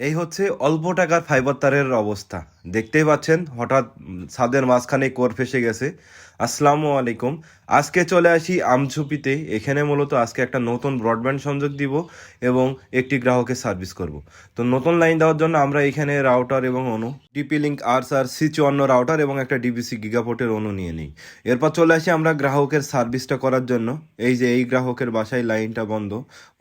এই হচ্ছে অল্প টাকার ফাইবার তারের অবস্থা। দেখতেই পাচ্ছেন, হঠাৎ ছাদের মাঝখানে কোর ফেসে গেছে। আসসালামু আলাইকুম। আজকে চলে আসি আমঝুপিতে। এখানে মূলত আজকে একটা নতুন ব্রডব্যান্ড সংযোগ দিব এবং একটি গ্রাহকের সার্ভিস করব। তো নতুন লাইন দেওয়ার জন্য আমরা এখানে রাউটার এবং অনু, ডিপি লিঙ্ক আর সার সি চুয়ান্ন রাউটার এবং একটা ডিবিসি গিগাপোর্টের অনু নিয়ে নিই। এরপর চলে আসি আমরা গ্রাহকের সার্ভিসটা করার জন্য। এই যে এই গ্রাহকের বাসায় লাইনটা বন্ধ,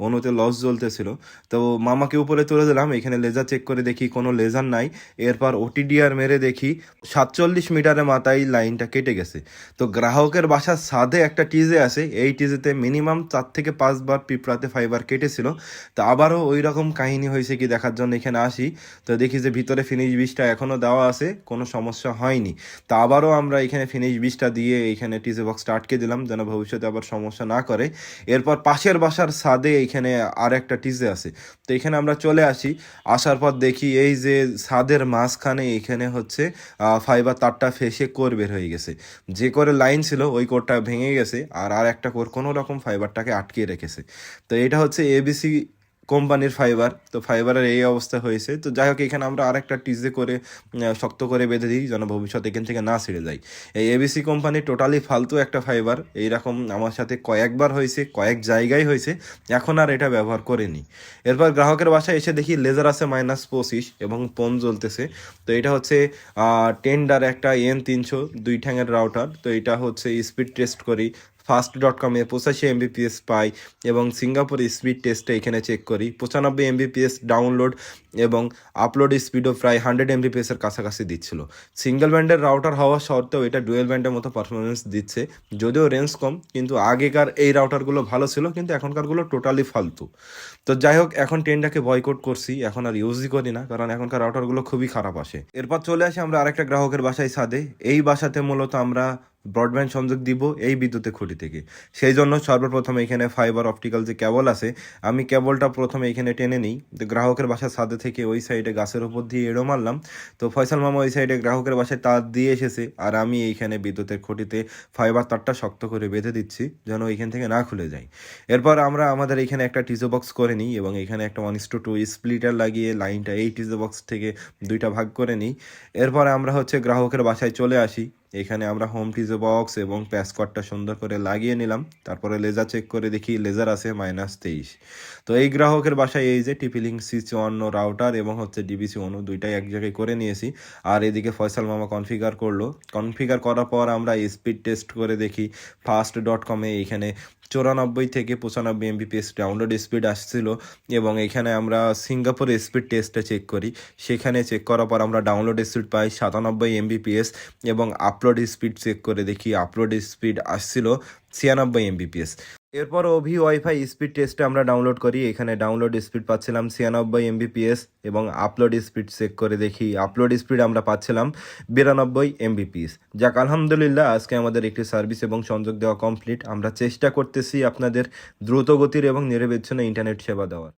অনুতে লস জ্বলতেছিল। তো মামাকে উপরে তুলে দিলাম, এখানে লেজার চেক করে দেখি কোনো লেজার নাই। এরপর ওটিডিআর মেরে দেখি সাতচল্লিশ মিটারের মাথায় লাইনটা কেটে গেছে। তো গ্রাহকের বাসার ছাদে একটা টিজে আছে, এই টিজেতে মিনিমাম চার থেকে পাঁচবার পিঁপড়াতে ফাইবার কেটেছিল। তো আবারও ওই রকম কাহিনী হয়েছে কি দেখার জন্য এখানে আসি। তো দেখি যে ভিতরে ফিনিশ বিষটা এখনও দেওয়া আছে, কোনো সমস্যা হয়নি। তো আবারও আমরা এখানে ফিনিশ বিষটা দিয়ে এইখানে টিজে বক্সটা আটকে দিলাম, যেন ভবিষ্যতে আবার সমস্যা না করে। এরপর পাশের বাসার ছাদে এইখানে আর একটা টিজে আছে। তো এখানে আমরা চলে আসি, আসার পর দেখি এই যে ছাদের মাঝখানে এখানে হচ্ছে ফাইবার তারটা ফেসে কোর বের হয়ে গেছে। যে করে লাইন ছিল, ওই কোরটা ভেঙে গেছে, আর আর একটা কোর কোনো রকম ফাইবারটাকে আটকিয়ে রেখেছে। তো এটা হচ্ছে এবিসি কোম্পানির ফাইবার, তো ফাইবারের এই অবস্থা হয়েছে। তো যাই হোক, এখানে আমরা আরেকটা টিজে করে শক্ত করে বেঁধে দিই, যেন ভবিষ্যতে এখান থেকে না ছিঁড়ে যায়। এই এবিসি কোম্পানি টোটালি ফালতু একটা ফাইবার, এইরকম আমার সাথে কয়েকবার হয়েছে, কয়েক জায়গায় হয়েছে, এখন আর এটা ব্যবহার করিনি। এরপর গ্রাহকের বাসায় এসে দেখি লেজার আছে মাইনাস পঁচিশ এবং পন জ্বলতেছে। তো এটা হচ্ছে টেন্ডার একটা এন তিনশো দুই ঠ্যাঙের রাউটার তো এটা হচ্ছে স্পিড টেস্ট করি। ফাস্ট ডট কমে পঁচাশি এমবিপিএস পাই এবং সিঙ্গাপুর স্পিড টেস্টে এখানে চেক করি। পঁচানব্বই এমবিপিএস ডাউনলোড এবং আপলোড স্পিডও প্রায় হান্ড্রেড এমবিপিএস এর কাছাকাছি দিচ্ছিল। সিঙ্গেল ব্যান্ডের রাউটার হওয়া সত্ত্বেও এটা ডুয়েল ব্যান্ডের মতো পারফরমেন্স দিচ্ছে। যদিও রেঞ্জ কম, কিন্তু আগেকার এই রাউটারগুলো ভালো ছিল, কিন্তু এখনকারগুলো টোটালি ফালতু। তো যাই হোক, এখন টেনটাকে বয়কট করছি, এখন আর ইউজই করি না, কারণ এখনকার রাউটারগুলো খুবই খারাপ আসে। এরপর চলে আসি আমরা আরেকটা গ্রাহকের বাসায়, ছাদে। এই বাসাতে মূলত আমরা ব্রডব্যান্ড সংযোগ দিব এই বিদ্যুতের খুঁটি থেকে। সেই জন্য সর্বপ্রথম এখানে ফাইবার অপটিক্যাল যে কেবল আছে, আমি কেবলটা প্রথমে এখানে টেনে নিই। তো গ্রাহকের বাসার ছাদে থেকে ওই সাইডে গাছের উপর দিয়ে এড়ো মারলাম। তো ফয়সাল মামা ওই সাইডে গ্রাহকের বাসায় তার দিয়ে এসেছে। আর আমি এইখানে বিদ্যুতের খুঁটিতে ফাইবার তারটা শক্ত করে বেঁধে দিচ্ছি, যেন এইখান থেকে না খুলে যায়। এরপর আমরা আমাদের এখানে একটা টিজো বক্স করে নিই এবং এখানে একটা ওয়ান টু টু স্প্লিটার লাগিয়ে লাইনটা এই টিজো বক্স থেকে দুইটা ভাগ করে নিই। এরপর আমরা হচ্ছে গ্রাহকের বাসায় চলে আসি। এখানে আমরা হোম টিজে বক্স এবং প্যাসকটটা সুন্দর করে লাগিয়ে নিলাম। তারপরে লেজার চেক করে দেখি লেজার আছে মাইনাস তেইশ। তো এই গ্রাহকের বাসায় এই যে টিপিলিং সি চুয়ান্ন রাউটার এবং হচ্ছে ডিবিসি অনু দুইটাই এক জায়গায় করে নিয়েছি। আর এদিকে ফয়সাল মামা কনফিগার করল। কনফিগার করার পর আমরা স্পিড টেস্ট করে দেখি। ফার্স্ট ডট কমে এখানে চুরানব্বই থেকে পঁচানব্বই এমবিপিএস ডাউনলোড স্পিড আসছিল এবং এখানে আমরা সিঙ্গাপুর স্পিড টেস্টটা চেক করি। সেখানে চেক করার পর আমরা ডাউনলোড স্পিড পাই সাতানব্বই এমবিপিএস এবং আপলোড স্পিড চেক করে দেখি আপলোড স্পিড আসছিল ছিয়ানব্বই এমবিপিএস এরপর ওভি ওয়াইফাই স্পিড টেস্টে আমরা ডাউনলোড করি। এখানে ডাউনলোড স্পিড পাচ্ছিলাম ছিয়ানব্বই এমবিপিএস এবং আপলোড স্পিড চেক করে দেখি। আপলোড স্পিড আমরা পাচ্ছিলাম বিরানব্বই এমবিপিএস যাক, আলহামদুলিল্লাহ, আজকে আমাদের একটি সার্ভিস এবং সংযোগ দেওয়া কমপ্লিট আমরা চেষ্টা করতেছি আপনাদের দ্রুত গতির এবং নিরবিচ্ছিন্ন ইন্টারনেট সেবা দেওয়ার।